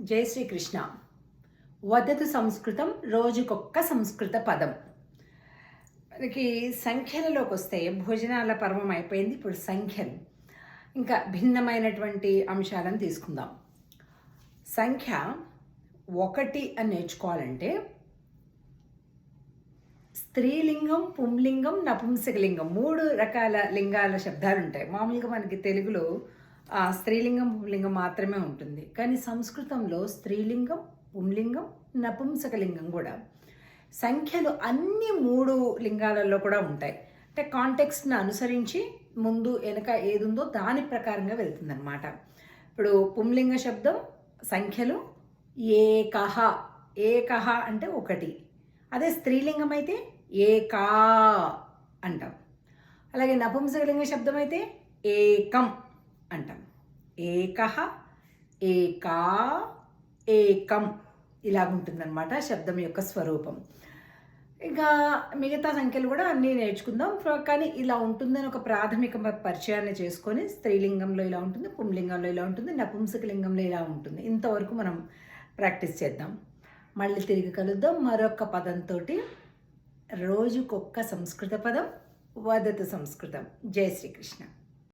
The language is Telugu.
జై శ్రీకృష్ణ. వదతు సంస్కృతం రోజుకొక్క సంస్కృత పదం. మనకి సంఖ్యలలోకి వస్తే భోజనాల పర్వం అయిపోయింది ఇప్పుడు సంఖ్యలు. ఇంకా భిన్నమైనటువంటి అంశాలను తీసుకుందాం. సంఖ్య ఒకటి అని నేర్చుకోవాలంటే స్త్రీలింగం పుంలింగం నపుంసకలింగం మూడు రకాల లింగాల శబ్దాలు ఉంటాయి. మామూలుగా మనకి తెలుగులో స్త్రీలింగం పుంలింగం మాత్రమే ఉంటుంది. కానీ సంస్కృతంలో స్త్రీలింగం పుంలింగం నపుంసకలింగం కూడా సంఖ్యలు అన్ని మూడు లింగాలలో కూడా ఉంటాయి. అంటే కాంటెక్స్ట్ని అనుసరించి ముందు వెనక ఏదుందో దాని ప్రకారంగా వెళ్తుందన్నమాట. ఇప్పుడు పుంలింగ శబ్దం సంఖ్యలు ఏకహ ఏకహ అంటే ఒకటి. అదే స్త్రీలింగం అయితే ఏకా అంటాం. అలాగే నపుంసకలింగ శబ్దం అయితే ఏకం. అంటాం. ఏక ఏకా ఏకం ఇలా ఉంటుందన్నమాట శబ్దం యొక్క స్వరూపం. ఇంకా మిగతా సంఖ్యలు కూడా అన్నీ నేర్చుకుందాం. కానీ ఇలా ఉంటుందని ఒక ప్రాథమిక పరిచయాన్ని చేసుకొని స్త్రీలింగంలో ఇలా ఉంటుంది పుంలింగంలో ఇలా ఉంటుంది నపుంసకలింగంలో ఇలా ఉంటుంది. ఇంతవరకు మనం ప్రాక్టీస్ చేద్దాం. మళ్ళీ తిరిగి కలుద్దాం. మరొక పదంతో రోజుకొక్క సంస్కృత పదం వదతు సంస్కృతం. జై శ్రీకృష్ణ.